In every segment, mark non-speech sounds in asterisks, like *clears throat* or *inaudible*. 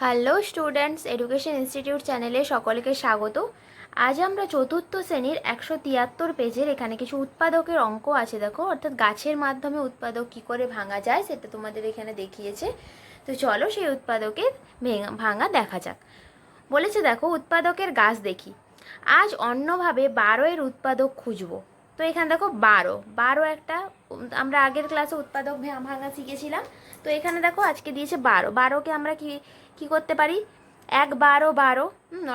Hello students education institute চ্যানেলে সকলকে স্বাগত। আজ আমরা চতুর্থ শ্রেণির একশো তিয়াত্তর পেজের এখানে কিছু উৎপাদকের অঙ্ক আছে, দেখো। অর্থাৎ গাছের মাধ্যমে উৎপাদক কি করে ভাঙা যায়, সেটা তোমাদের এখানে দেখিয়েছে। তো চলো সেই উৎপাদকের ভেঙা দেখা যাক। বলেছে, দেখো, উৎপাদকের গাছ দেখি। আজ অন্যভাবে বারো এর উৎপাদক খুঁজবো। তো এখানে দেখো, বারো। বারো একটা, আমরা আগের ক্লাসে উৎপাদক ভাঙা শিখেছিলাম। তো এখানে দেখো আজকে দিয়েছে বারো। বারোকে আমরা কি কি করতে পারি? এক বারো বারো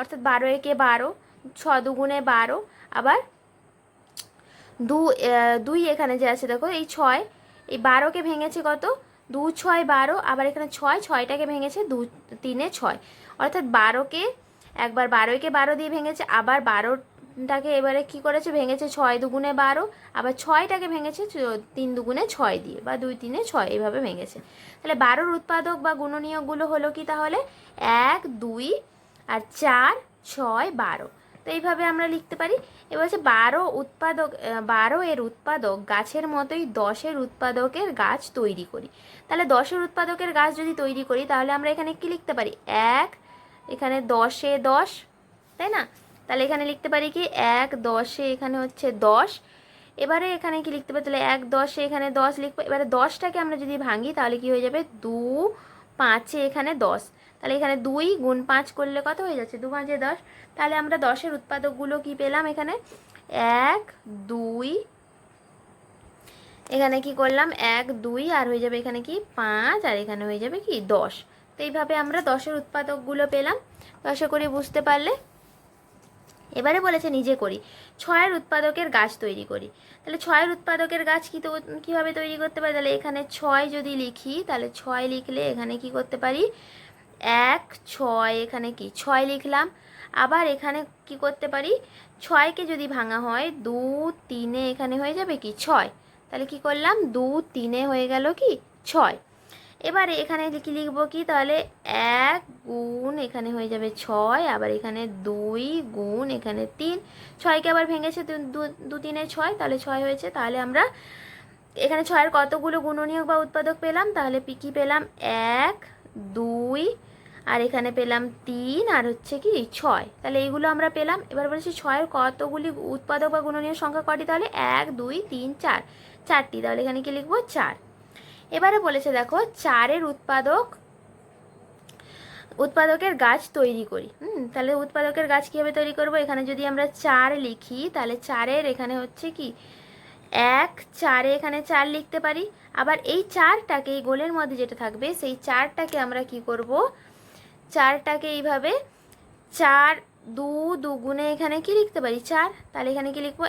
অর্থাৎ বারো একে বারো, ছ দুগুণে বারো, আবার দু দুই এখানে যে আছে দেখো, এই ছয়, এই বারোকে ভেঙেছে কত? দু ছয় বারো, আবার এখানে ছয়, ছয়টাকে ভেঙেছে দু, তিনে ছয়। অর্থাৎ বারোকে, একবার বারোকে বারো দিয়ে ভেঙেছে, আবার বারোটাকে এবারে কি করেছে? ভেঙেছে ছয় দুগুণে বারো, আবার ছয়টাকে ভেঙেছে তিন দুগুণে ছয় দিয়ে, বা দুই তিনে ছয় এইভাবে ভেঙেছে। তাহলে বারোর উৎপাদক বা গুণনীয়কগুলো হলো কি তাহলে? এক, দুই, আর চার, ছয়, বারো। তো এইভাবে আমরা লিখতে পারি। এবার হচ্ছে বারো উৎপাদক বারো এর উৎপাদক গাছের মতোই দশের উৎপাদকের গাছ তৈরি করি। তাহলে দশের উৎপাদকের গাছ যদি তৈরি করি, তাহলে আমরা এখানে কি লিখতে পারি? এক, এখানে দশে দশ, তাই না? তাহলে এখানে লিখতে পারি কি এক দশে এখানে হচ্ছে দশ। এবারে এখানে কি লিখতে পারি? তাহলে এক দশে এখানে দশ লিখব। এবারে দশটাকে আমরা যদি ভাঙি তাহলে কি হয়ে যাবে? দু পাঁচে এখানে দশ। তাহলে এখানে দুই গুণ পাঁচ করলে কত হয়ে যাচ্ছে? দু পাঁচে দশ। তাহলে আমরা দশের উৎপাদকগুলো কি পেলাম এখানে? এক, দুই। এখানে কি করলাম? এক, দুই, আর হয়ে যাবে এখানে কি? পাঁচ, আর এখানে হয়ে যাবে কি? দশ। তো এইভাবে আমরা দশের উৎপাদকগুলো পেলাম। তো করে বুঝতে পারলে। এবারে বলেছে নিজে করি। ছয়ের উৎপাদকের গাছ তৈরি করি। তাহলে ছয়ের উৎপাদকের গাছ কী তো কীভাবে তৈরি করতে পারি? তাহলে এখানে ছয় যদি লিখি, তাহলে ছয় লিখলে এখানে কি করতে পারি? এক, ছয়, এখানে কি? ছয় লিখলাম। আবার এখানে কি করতে পারি? ছয়কে যদি ভাঙা হয়, দু, তিনে এখানে হয়ে যাবে কি? ছয়। তাহলে কি করলাম? দু, তিনে হয়ে গেল কি? ছয়। এবারে এখানে কি লিখব কি? তাহলে এক গুণ এখানে হয়ে যাবে ছয়, আবার এখানে দুই গুণ এখানে তিন। ছয়কে আবার ভেঙেছে দু- তিনে ছয়, তাহলে ছয় হয়েছে। তাহলে আমরা এখানে ছয়ের কতগুলো গুণনীয়ক বা উৎপাদক পেলাম? তাহলে কি পেলাম? এক, দুই, আর এখানে পেলাম তিন, আর হচ্ছে কি ছয়। তাহলে এইগুলো আমরা পেলাম। এবার বলেছি ছয়ের কতগুলি উৎপাদক বা গুণনীয় সংখ্যা কটি? তাহলে এক, দুই, তিন, চার। চারটি। তাহলে এখানে কি লিখব? চার। এবারে বলেছে দেখো, চারের উৎপাদক, উৎপাদকের গাছ তৈরি করি। হুম, তাহলে উৎপাদকের গাছ কীভাবে তৈরি করব? এখানে যদি আমরা চার লিখি, তাহলে চারের এখানে হচ্ছে কি, এক, চারে এখানে চার লিখতে পারি। আবার এই চারটাকে, এই গোলের মধ্যে যেটা থাকবে, সেই চারটাকে আমরা কি করব? চারটাকে এইভাবে চার দু দুগুণে এখানে কি লিখতে পারি? চার। তাহলে এখানে কি লিখব?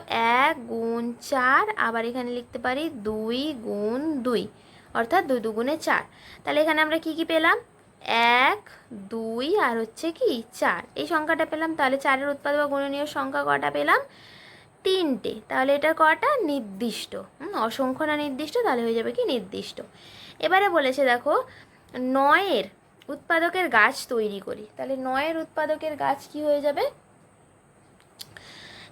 এক গুণ চার, আবার এখানে লিখতে পারি দুই গুণ দুই। অর্থাৎ দুই দুগুণে চার। তাহলে এখানে আমরা কি কি পেলাম? এক, দুই আর হচ্ছে কি চার। এই সংখ্যাটা পেলাম, তাহলে চারের উৎপাদ বা গুণনীয় সংখ্যা কটা পেলাম? তিনটে। তাহলে এটা কটা? নির্দিষ্ট। অসংখ্য না নির্দিষ্ট, তাহলে হয়ে যাবে কি নির্দিষ্ট। এবারে বলেছে দেখো, নয়ের উৎপাদকের গাছ তৈরি করি। তাহলে নয়ের উৎপাদকের গাছ কি হয়ে যাবে?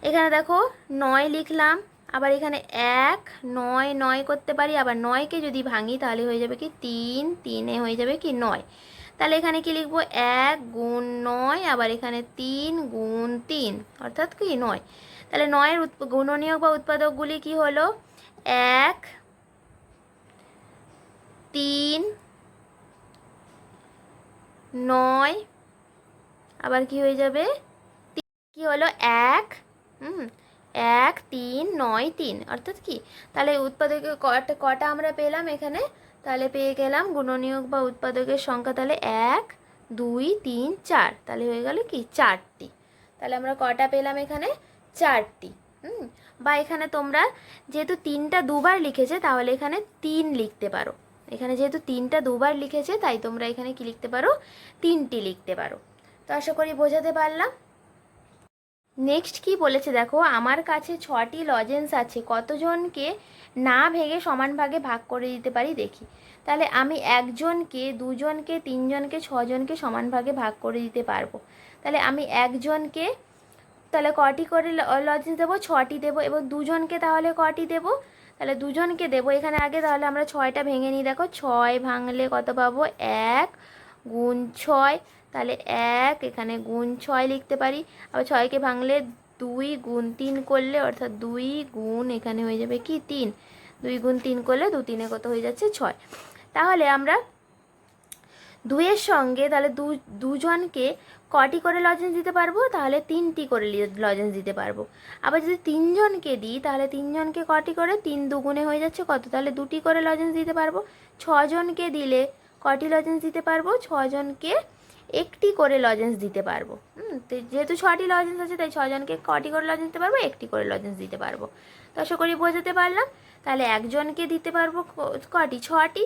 এখানে দেখো, নয় লিখলাম আবার এখানে এক, নয় নয় করতে পারি, আবার নয়কে যদি ভাঙি তাহলে হয়ে যাবে কি তিন, তিনে হয়ে যাবে কি নয়। তাহলে এখানে কি লিখব? এক গুণ নয়, আবার এখানে তিন গুণ তিন, অর্থাৎ কি নয়। তাহলে নয়ের গুণনীয়ক বা উৎপাদকগুলি কি হলো? এক, তিন, নয়, আবার কি হয়ে যাবে? কি হলো? এক, হুম এক, তিন, নয়, তিন। অর্থাৎ কি? তাহলে উৎপাদকের কটা কটা আমরা পেলাম এখানে? তাহলে পেয়ে গেলাম গুণনীয়ক বা উৎপাদকের সংখ্যা তাহলে এক, দুই, তিন, চার। তাহলে হয়ে গেল কি? চারটি। তাহলে আমরা কটা পেলাম এখানে? চারটি। হুম? বা এখানে তোমরা যেহেতু তিনটা দুবার লিখেছে, তাহলে এখানে তিন লিখতে পারো। এখানে যেহেতু তিনটা দুবার লিখেছে, তাই তোমরা এখানে কি লিখতে পারো? তিনটি লিখতে পারো। তো আশা করি বোঝাতে পারলাম। নেক্সট কি বলেছে দেখো? আমার কাছে ছটি লজেন্স আছে। কতজনকে না ভেঙে সমান ভাগে ভাগ করে দিতে পারি দেখি। তাহলে আমি একজনকে, দুজনকে, তিনজনকে, ছজনকে সমান ভাগে ভাগ করে দিতে পারব। তাহলে আমি একজনকে, তাহলে কটি করে লজেন্স দেবো? ছটি দেবো। এবং দুজনকে তাহলে কটি দেবো? তাহলে দুজনকে দেবো। এখানে আগে তাহলে আমরা ছয়টা ভেঙে নিই। দেখো, ছয় ভাঙলে কত পাবো? এক গুণ ছয়। তাহলে এক, এখানে গুণ ছয় লিখতে পারি। আবার ছয়কে ভাঙলে দুই গুণ তিন করলে, অর্থাৎ দুই গুণ এখানে হয়ে যাবে কি? তিন। দুই গুণ তিন করলে দু তিনে কত হয়ে যাচ্ছে? ছয়। তাহলে আমরা দুইয়ের সঙ্গে তাহলে দু, দুজনকে কটি করে লজেন্স দিতে পারব? তাহলে তিনটি করে লজেন্স দিতে পারব। আবার যদি তিনজনকে দিই, তাহলে তিনজনকে কটি করে? তিন দুগুণে হয়ে যাচ্ছে কত? তাহলে দুটি করে লজেন্স দিতে পারব। ছজনকে দিলে কটি লজেন্স দিতে পারব? ছজনকে একটি করে লজেন্স দিতে পারব। তো যেহেতু ছটি লজেন্স আছে, তাই ছজনকে কটি করে লজেন্স দিতে পারব, একটি করে লজেন্স দিতে পারব। তো আশা করি বোঝাতে পারলাম। তাহলে একজনকে দিতে পারব কটি? ছটি।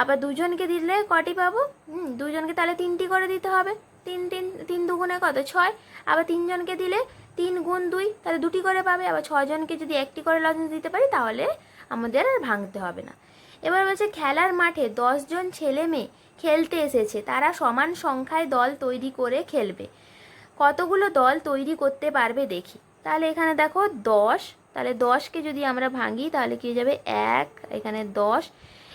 আবার দুজনকে দিলে কটি পাবো? হুম, দুজনকে তাহলে তিনটি করে দিতে হবে। তিন তিন তিন দুগুণে কত? ছয়। আবার তিনজনকে দিলে তিন গুণ দুই, তাহলে দুটি করে পাবে। আবার ছজনকে যদি একটি করে লজেন্স দিতে পারি, তাহলে আমাদের আর ভাঙতে হবে না। এবার বলছে খেলার মাঠে দশজন ছেলে মেয়ে খেলতে এসেছে। তারা সমান সংখ্যায় দল তৈরি করে খেলবে। কতগুলো দল তৈরি করতে পারবে দেখি। তাহলে এখানে দেখো দশ। তাহলে দশকে যদি আমরা ভাঙি, তাহলে কী হয়ে যাবে? এক, এখানে দশ।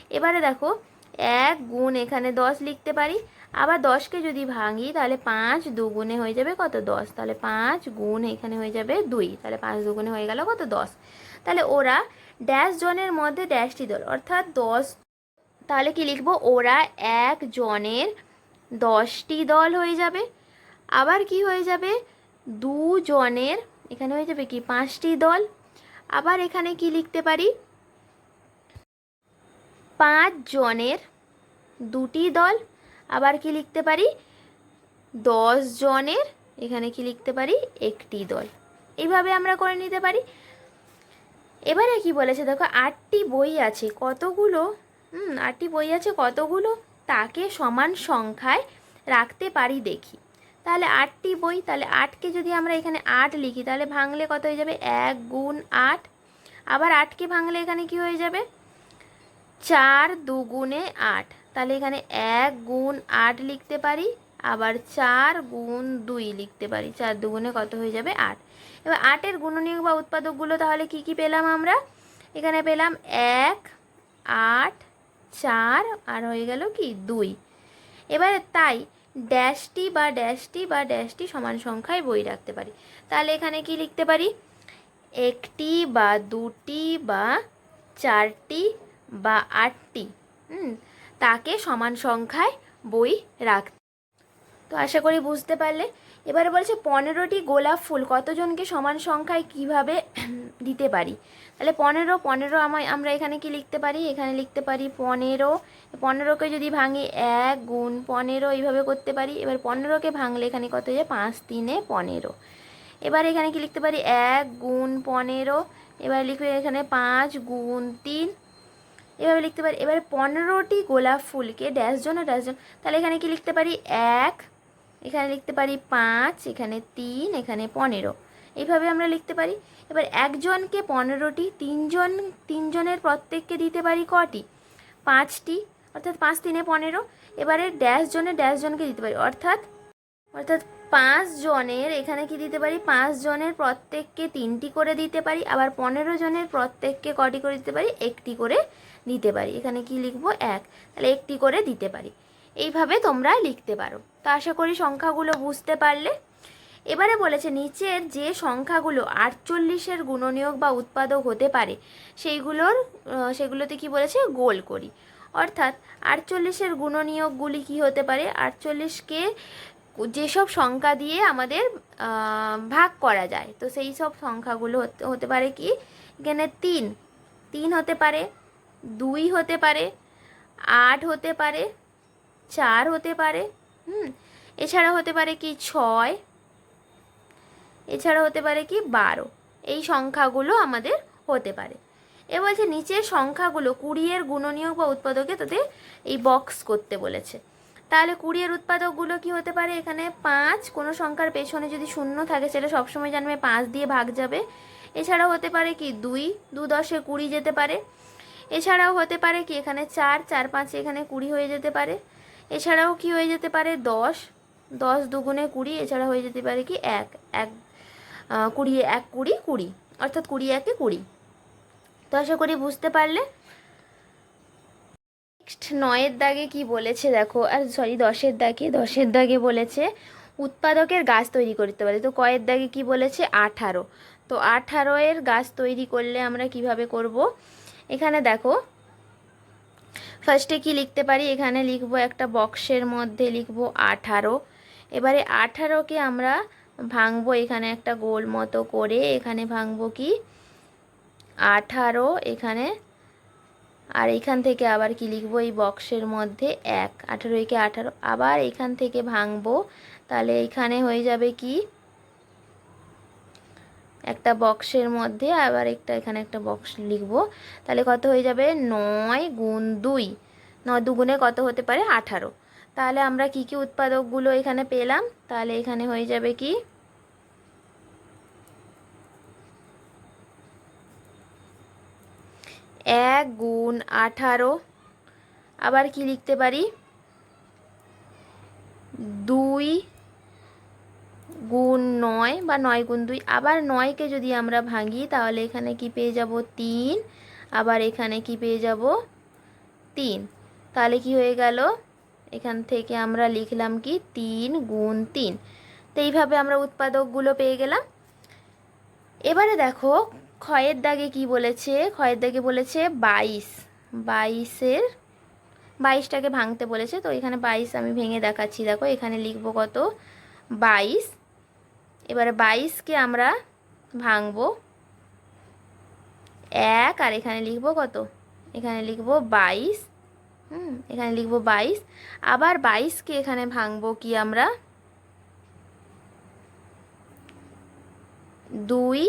এবারে দেখো এক গুণ এখানে দশ লিখতে পারি। আবার দশকে যদি ভাঙি, তাহলে পাঁচ দুগুণে হয়ে যাবে কত দশ? তাহলে পাঁচ গুণ এখানে হয়ে যাবে দুই। তাহলে পাঁচ দুগুণে হয়ে গেল কত দশ? তাহলে ওরা ড্যাশ জনের মধ্যে ড্যাশটি দল অর্থাৎ দশ, তাহলে কি লিখব? ওরা এক জনের দশটি দল হয়ে যাবে। আবার কি হয়ে যাবে? দুজনের এখানে হয়ে যাবে কি? পাঁচটি দল। আবার এখানে কি লিখতে পারি? পাঁচ জনের দুটি দল। আবার কি লিখতে পারি? দশ জনের, এখানে কি লিখতে পারি? একটি দল। এইভাবে আমরা করে নিতে পারি। এবারে কি বলেছে দেখো, আটটি বই আছে, কতগুলো? হুম, আটটি বই আছে, কতগুলো? তাকে সমান সংখ্যায় রাখতে পারি দেখি। তাহলে আটটি বই, তাহলে আটকে যদি আমরা এখানে আট লিখি, তাহলে ভাঙলে কত হয়ে যাবে? এক গুণ আট। আবার আটকে ভাঙলে এখানে কি হয়ে যাবে? চার দুগুণে আট। তাহলে এখানে এক গুণ আট লিখতে পারি, আবার চার গুণ দুই লিখতে পারি, চার দুগুণে কত হয়ে যাবে আট। এবার আটের গুণনীয় বা উৎপাদকগুলো তাহলে কি কি পেলাম আমরা? এখানে পেলাম এক, আট, চার, আর হয়ে গেল কি? দুই। এবারে তাই ড্যাশটি বা ড্যাশটি বা ড্যাশটি সমান সংখ্যায় বই রাখতে পারি। তাহলে এখানে কি লিখতে পারি? একটি বা দুটি বা চারটি বা আটটি। হুম তাকে সমান সংখ্যায় বই রাখতে তো আশা করি বুঝতে পারলে। এবারে বলছে, পনেরোটি গোলাপ ফুল কতজনকে সমান সংখ্যায় কীভাবে *clears throat* দিতে পারি? তাহলে পনেরো পনেরো আমায় আমরা এখানে কি লিখতে পারি? এখানে লিখতে পারি পনেরো। পনেরোকে যদি ভাঙি এক গুণ পনেরো, এইভাবে করতে পারি। এবার পনেরোকে ভাঙলে এখানে কত যায়? পাঁচ তিনে পনেরো। এবার এখানে কি লিখতে পারি? এক গুণ পনেরো। এবার লিখবে এখানে পাঁচ গুণ তিন। এভাবে লিখতে পারি। এবারে পনেরোটি গোলাপ ফুলকে ড্যাশ জন ও ড্যাশ জন তাহলে এখানে কি লিখতে পারি? এক, এখানে লিখতে পারি পাঁচ, এখানে তিন, এখানে পনেরো। এইভাবে আমরা লিখতে পারি। এবার একজনকে পনেরোটি, তিনজন, তিনজনের প্রত্যেককে দিতে পারি কটি? পাঁচটি, অর্থাৎ পাঁচ তিনে পনেরো। এবারে ড্যাশ জনে ড্যাশ জনকে দিতে পারি। অর্থাৎ অর্থাৎ পাঁচ জনের, এখানে কি দিতে পারি? পাঁচ জনের প্রত্যেককে তিনটি করে দিতে পারি। আবার পনেরো জনের প্রত্যেককে কটি করে দিতে পারি? একটি করে দিতে পারি। এখানে কি লিখব? এক। তাহলে একটি করে দিতে পারি। এইভাবে তোমরা লিখতে পারো। তো আশা করি সংখ্যাগুলো বুঝতে পারলে। এবারে বলেছে, নিচের যে সংখ্যাগুলো আটচল্লিশের গুণনীয়ক বা উৎপাদক হতে পারে, সেইগুলোর সেগুলোতে কি বলেছে? গোল করি। অর্থাৎ আটচল্লিশের গুণনীয়কগুলি কি হতে পারে? আটচল্লিশকে যেসব সংখ্যা দিয়ে আমাদের ভাগ করা যায়, তো সেই সব সংখ্যাগুলো হতে পারে কি? এখানে তিন। তিন হতে পারে। দুই হতে পারে, আট হতে পারে, চার হতে পারে, হুম এছাড়া হতে পারে কি ছয় এছাড়া হতে পারে কি বারো। এই সংখ্যাগুলো আমাদের হতে পারে। এ বলছে নিচের সংখ্যাগুলো কুড়িয়ের গুণনীয়ক বা উৎপাদকে তাতে এই বক্স করতে বলেছে। তাহলে কুড়িয়ের উৎপাদকগুলো কি হতে পারে? এখানে পাঁচ, কোনো সংখ্যার পেছনে যদি শূন্য থাকে সেটা সবসময় জানবে, পাঁচ দিয়ে ভাগ যাবে। এছাড়াও হতে পারে কি দুই দু দশে কুড়ি যেতে পারে। এছাড়াও হতে পারে কি এখানে চার চার পাঁচে এখানে কুড়ি হয়ে যেতে পারে। এছাড়াও কি হয়ে যেতে পারে? দশ। দশ দুগুণে কুড়ি, এছাড়া হয়ে যেতে পারে কি? এক। এক কুড়ি এক, কুড়ি কুড়ি। অর্থাৎ কুড়ি, একে কুড়ি। তো আশা করি বুঝতে পারলে। নেক্সট নয়ের দাগে কি বলেছে দেখো? আর সরি, দশের দাগে। দশের দাগে বলেছে উৎপাদকের গাছ তৈরি করতে পারে। তো কয়ের দাগে কি বলেছে? আঠারো। তো আঠারো এর গাছ তৈরি করলে আমরা কীভাবে করব? এখানে দেখো ফার্স্টে কি লিখতে পারি? এখানে লিখব একটা বক্সের মধ্যে লিখব আঠারো। এবারে আঠারোকে আমরা ভাঙবো এখানে একটা গোল মতো করে। এখানে ভাঙবো কি? আঠারো, এখানে। আর এখান থেকে আবার কি লিখব? এই বক্সের মধ্যে এক। আঠারো একে আঠারো। আবার এখান থেকে ভাঙবো। তাহলে এখানে হয়ে যাবে কি? একটা বক্সের মধ্যে আবার একটা এখানে একটা বক্স লিখব। তাহলে কত হয়ে যাবে? নয় গুণ দুই। নয় দুগুণে কত হতে পারে? আঠারো। তাহলে আমরা কি কি উৎপাদকগুলো এখানে পেলাম? তাহলে এখানে হয়ে যাবে কি? এক গুণ আঠারো। আবার কি লিখতে পারি? দুই গুণ নয় বা নয় গুণ দুই। আবার নয়কে যদি আমরা ভাঙি, তাহলে এখানে কি পেয়ে যাব? তিন। আবার এখানে কি পেয়ে যাব? তিন। তাহলে কি হয়ে গেল? এখান থেকে আমরা লিখলাম কি? তিন গুণ তিন। তো এইভাবে আমরা উৎপাদকগুলো পেয়ে গেলাম। এবারে দেখো, ক্ষয়ের দাগে কি বলেছে? ক্ষয়ের দাগে বলেছে বাইশ। বাইশের, বাইশটাকে ভাঙতে বলেছে। তো এখানে বাইশ আমি ভেঙে দেখাচ্ছি। দেখো, এখানে লিখব কত? বাইশ। এবারে বাইশকে আমরা ভাঙবো এক, আর এখানে লিখব কত? এখানে লিখব বাইশ, হুম, এখানে লিখব বাইশ। আবার বাইশকে এখানে ভাঙবো কি আমরা? দুই,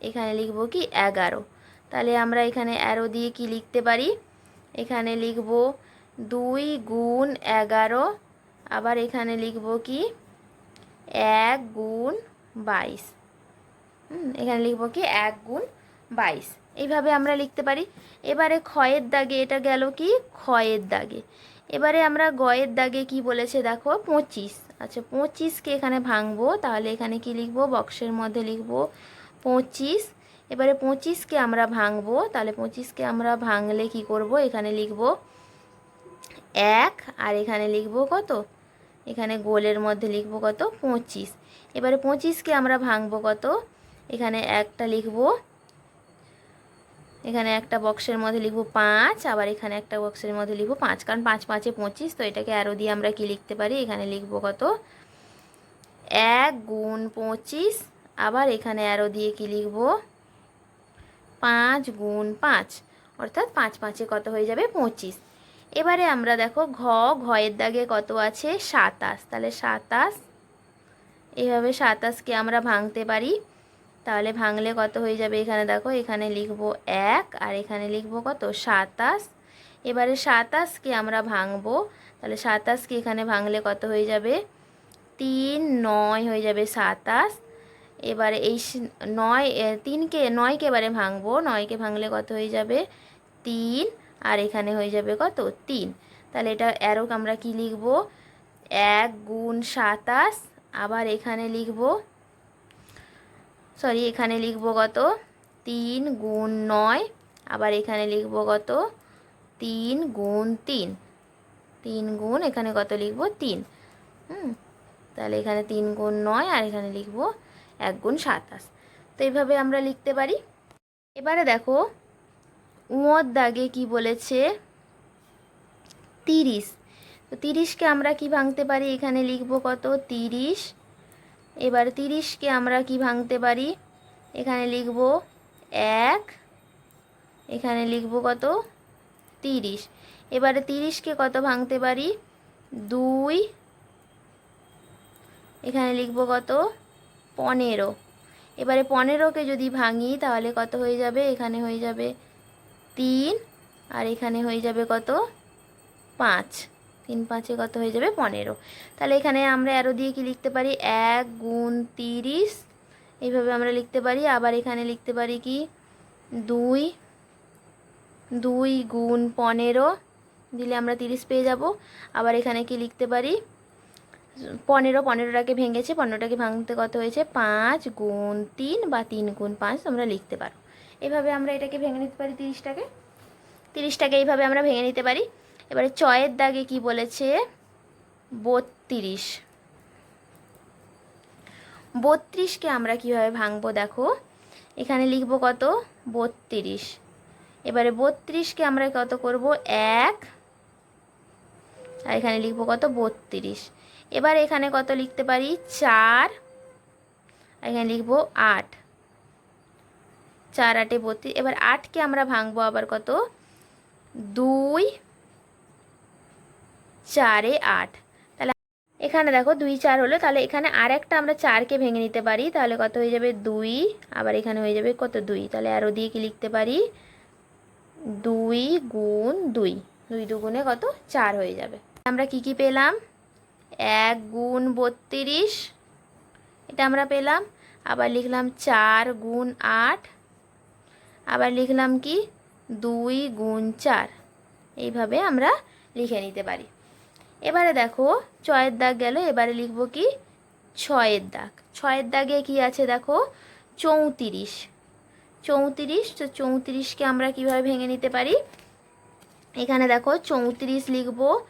এখানে লিখব কি? এগারো। তাহলে আমরা এখানে অ্যারো দিয়ে কি লিখতে পারি? এখানে লিখব দুই গুণ এগারো, আবার এখানে লিখব কি? এক গুণ বাইশ। এখানে লিখব কি? এক গুণ বাইশ। এইভাবে আমরা লিখতে পারি। এবারে ক্ষয়ের দাগে এটা গেল কি? ক্ষয়ের দাগে। এবারে আমরা গয়ের দাগে কি বলেছে দেখো? পঁচিশ। আচ্ছা পঁচিশকে এখানে ভাঙবো। তাহলে এখানে কি লিখব? বক্সের মধ্যে লিখব পঁচিশ। এবারে পঁচিশকে আমরা ভাঙবো। তাহলে পঁচিশকে আমরা ভাঙলে কি করব? এখানে লিখব এক। আর এখানে লিখব কত? এখানে গোলের মধ্যে লিখব কত? পঁচিশ। এবারে পঁচিশকে আমরা ভাঙবো কত? এখানে একটা লিখব। এখানে একটা বক্সের মধ্যে লিখব পাঁচ, আবার এখানে একটা বক্সের মধ্যে লিখব পাঁচ, কারণ পাঁচ পাঁচে পঁচিশ, তো এটাকে অ্যারো দিয়ে আমরা কি লিখতে পারি? এখানে লিখব কত? এক গুণ পঁচিশ, আবার এখানে অ্যারো দিয়ে কি লিখব? পাঁচ গুণ পাঁচ, অর্থাৎ পাঁচ পাঁচে কত হয়ে যাবে? পঁচিশ। এবারে আমরা দেখো ঘ, ঘয়ের দাগে কত আছে? সাতাশ। তাহলে সাতাশ এভাবে সাতাশকে আমরা ভাঙতে পারি। তাহলে ভাঙলে কত হয়ে যাবে এখানে দেখো, এখানে লিখব এক আর এখানে লিখব কত? সাতাশ। এবারে সাতাশকে আমরা ভাঙবো। তাহলে সাতাশকে এখানে ভাঙলে কত হয়ে যাবে? তিন, নয় হয়ে যাবে সাতাশ। এবারে এই নয় তিনকে, নয়কে এবারে ভাঙবো। নয়কে ভাঙলে কত হয়ে যাবে? তিন। আর এখানে হয়ে যাবে কত? তিন। তাহলে এটা অ্যারো আমরা কি লিখব? এক গুণ সাতাশ আবার এখানে লিখব সরি এখানে লিখব কত? তিন গুণ নয়, আবার এখানে লিখব কত? তিন গুণ তিন। তিন গুণ, এখানে কত লিখব? তিন। হুম, তাহলে এখানে তিন গুণ নয় আর এখানে লিখব এক গুণ সাতাশ। তো এইভাবে আমরা লিখতে পারি। এবারে দেখো উঁয়োর দাগে কি বলেছে? তিরিশ। তো তিরিশকে আমরা কি ভাঙতে পারি? এখানে লিখব কত? তিরিশ। এবার তিরিশকে আমরা কি ভাঙতে পারি? এখানে লিখব এক। এখানে লিখব কত? তিরিশ। এবারে তিরিশকে কত ভাঙতে পারি? দুই। এখানে লিখব কত? পনেরো। এবারে পনেরোকে যদি ভাঙি, তাহলে কত হয়ে যাবে? এখানে হয়ে যাবে তিন। আর এখানে হয়ে যাবে কত? পাঁচ। তিন পাঁচে কত হয়ে যাবে? পনেরো। তাহলে এখানে আমরা অ্যারো দিয়ে কি লিখতে পারি? এক গুণ তিরিশ। এইভাবে আমরা লিখতে পারি। আবার এখানে লিখতে পারি কি? দুই। দুই গুণ পনেরো। দিলে আমরা তিরিশ পেয়ে যাব। আবার এখানে কি লিখতে পারি? পনেরো, পনেরোটাকে ভেঙেছে, পনেরোটাকে ভাঙতে কত হয়েছে? পাঁচ গুণ তিন বা তিন গুণ পাঁচ তোমরা লিখতে পারো। এভাবে আমরা এটাকে ভেঙে নিতে পারি তিরিশটাকে। তিরিশটাকে এইভাবে আমরা ভেঙে নিতে পারি। এবারে চয়ের দাগে কি বলেছে? বত্রিশ। বত্রিশকে আমরা কীভাবে ভাঙবো দেখো? এখানে লিখব কত? বত্রিশ। এবারে বত্রিশকে আমরা কত করব? এক। আর এখানে লিখব কত? বত্রিশ। এবার এখানে কত লিখতে পারি? চার। আর এখানে লিখব আট। চার, আটে বত্রিশ। এবার আটকে আমরা ভাঙবো আবার কত? দুই। চারে আট। তাহলে এখানে দেখো দুই চার হলো, তাহলে এখানে আর একটা আমরা চারকে ভেঙে নিতে পারি, তাহলে কত হয়ে যাবে দুই, আবার এখানে হয়ে যাবে কত দুই? তাহলে আরও দিয়ে কি লিখতে পারি? দুই গুণ দুই দুই দুগুণে কত? চার হয়ে যাবে। আমরা কি কি পেলাম? এক গুণ বত্রিশ, এটা আমরা পেলাম। আবার লিখলাম চার গুণ আট, আবার লিখলাম কি? দুই গুণ চার। এইভাবে আমরা লিখে নিতে পারি। এবারে দেখো, ছয়ের দাগ গেল, এবারে লিখব কি? ছয়ের দাগ। ছয়ের দাগে কি আছে দেখো? চৌত্রিশ। চৌত্রিশ, তো চৌত্রিশকে আমরা কীভাবে ভেঙে নিতে পারি? এখানে দেখো, চৌত্রিশ লিখব।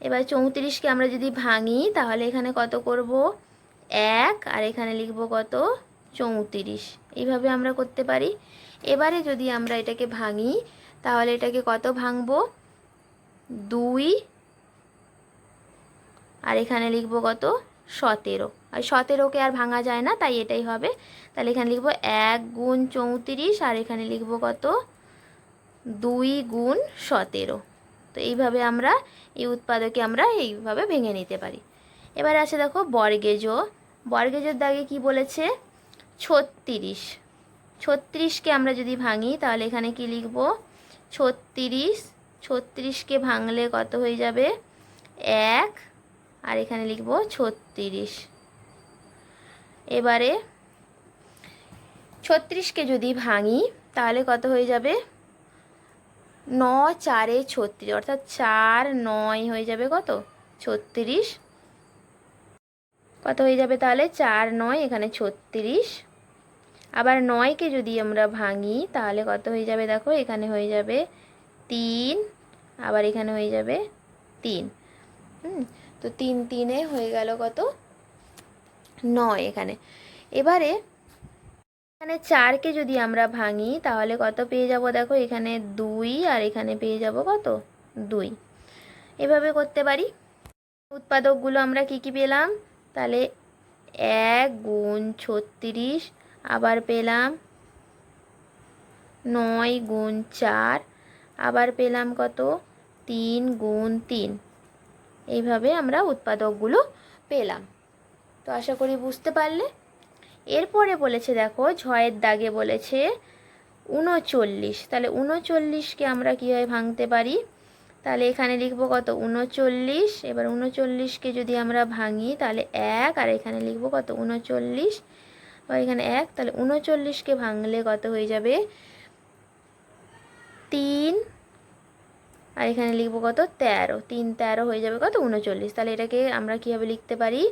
এবার চৌত্রিশকে আমরা যদি ভাঙি, তাহলে এখানে কত করব? এক, আর এখানে লিখব কত? চৌত্রিশ। এইভাবে আমরা করতে পারি। এবারে যদি আমরা এটাকে ভাঙি, তাহলে এটাকে কত ভাঙবো? দুই আর এখানে লিখব কত? সতেরো। আর সতেরোকে আর ভাঙা যায় না, তাই এটাই হবে। তাহলে এখানে লিখব এক গুণ চৌত্রিশ, আর এখানে লিখব কত? দুই গুণ সতেরো। তো এইভাবে আমরা এই উৎপাদকে আমরা এইভাবে ভেঙে নিতে পারি। এবার আছে দেখো বর্গেজ। বর্গেজের দাগে কি বলেছে? ছত্রিশ। ছত্রিশকে আমরা যদি ভাঙি, তাহলে এখানে কি লিখব? ছত্রিশ। ছত্রিশকে ভাঙলে কত হয়ে যাবে? এক আর এখানে লিখব ছত্রিশ। এবারে ছত্রিশকে যদি ভাঙি, তাহলে কত হয়ে যাবে? ন চারে ছত্রিশ, অর্থাৎ চার নয় হয়ে যাবে কত? ছত্রিশ। কত হয়ে যাবে তাহলে? চার নয়, এখানে ছত্রিশ। আবার নয়কে যদি আমরা ভাঙি, তাহলে কত হয়ে যাবে দেখো? এখানে হয়ে যাবে তিন, আবার এখানে হয়ে যাবে তিন। হুম তো তিন তিনে হয়ে গেল কত? নয় এখানে। এবারে এখানে চারকে যদি আমরা ভাঙি, তাহলে কত পেয়ে যাব দেখো? এখানে দুই আর এখানে পেয়ে যাব কত? দুই। এভাবে করতে পারি। উৎপাদকগুলো আমরা কি কি পেলাম? তাহলে এক গুণ ছত্রিশ আবার পেলাম নয় গুণ চার, আবার পেলাম কত? তিন গুণ তিন। এইভাবে আমরা উৎপাদকগুলো পেলাম। তো আশা করি বুঝতে পারলে? এরপরে বলেছে দেখো ঝয়ের দাগে বলেছে উনচল্লিশ। তাহলে উনচল্লিশকে আমরা কীভাবে ভাঙতে পারি? তাহলে এখানে লিখব কত? উনচল্লিশ। এবার উনচল্লিশকে যদি আমরা ভাঙি, তাহলে এক। আর এখানে লিখব কত? উনচল্লিশ। বা এখানে এক। তাহলে উনচল্লিশকে ভাঙলে কত হয়ে যাবে? তিন। আর এখানে লিখব কত? তেরো। তিন তেরো হয়ে যাবে কত? উনচল্লিশ। তাহলে এটাকে আমরা কীভাবে লিখতে পারি?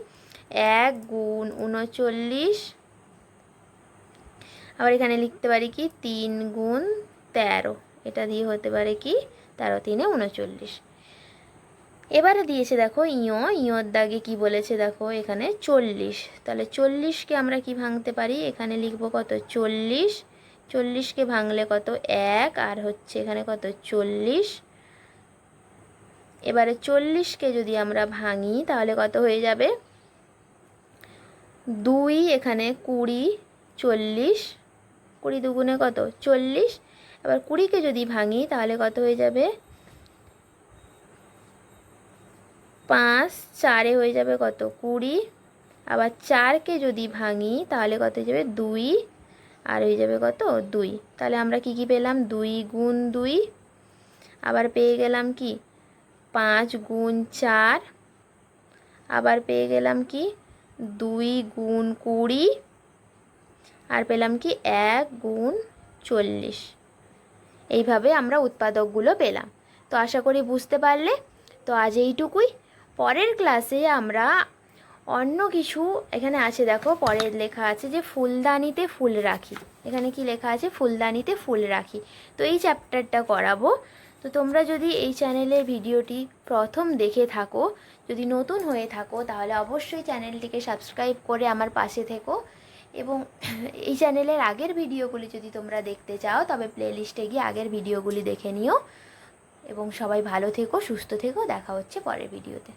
এক গুণ উনচল্লিশ। আবার এখানে লিখতে পারি কি? তিন গুণ তেরো। এটা দিয়ে হতে পারে কি? তেরো তিনে উনচল্লিশ। এবারে দিয়েছে দেখো ইয়। ইয়র দাগে কি বলেছে দেখো? এখানে চল্লিশ। তাহলে চল্লিশকে আমরা কি ভাঙতে পারি? এখানে লিখব কত? চল্লিশ। চল্লিশকে ভাঙলে কত? এক। আর হচ্ছে এখানে কত? চল্লিশ। এবারে চল্লিশকে যদি আমরা ভাঙি, তাহলে কত হয়ে যাবে? দুই এখানে কুড়ি, চল্লিশ। কুড়ি দুগুণে কত? চল্লিশ। এবার কুড়িকে যদি ভাঙি, তাহলে কত হয়ে যাবে? পাঁচ। চারে হয়ে যাবে কত? কুড়ি। আবার চারকে যদি ভাঙি, তাহলে কত হয়ে যাবে? দুই। আর হয়ে যাবে কত? দুই। তাহলে আমরা কি কি পেলাম? দুই গুণ দুই। আবার পেয়ে গেলাম কি? পাঁচ গুণ চার, আবার পেয়ে গেলাম কি? দুই গুণ কুড়ি, আর পেলাম কি? এক গুণ চল্লিশ। এইভাবে আমরা উৎপাদকগুলো পেলাম। তো আশা করি বুঝতে পারলে। তো আজ এইটুকুই। পরের ক্লাসে আমরা অন্য কিছু এখানে আছে, দেখো, পরের লেখা আছে যে ফুলদানিতে ফুল রাখি। এখানে কি লেখা আছে? ফুলদানিতে ফুল রাখি। তো এই চ্যাপ্টারটা করাবো। তো তোমরা যদি এই চ্যানেলের ভিডিওটি প্রথম দেখে থাকো, যদি নতুন হয়ে থাকো, তাহলে অবশ্যই চ্যানেলটিকে সাবস্ক্রাইব করে আমার পাশে থেকো। এবং এই চ্যানেলের আগের ভিডিওগুলি যদি তোমরা দেখতে চাও, তবে প্লেলিস্টে গিয়ে আগের ভিডিওগুলি দেখে নিও। এবং সবাই ভালো থেকো, সুস্থ থেকো, দেখা হচ্ছে পরের ভিডিওতে।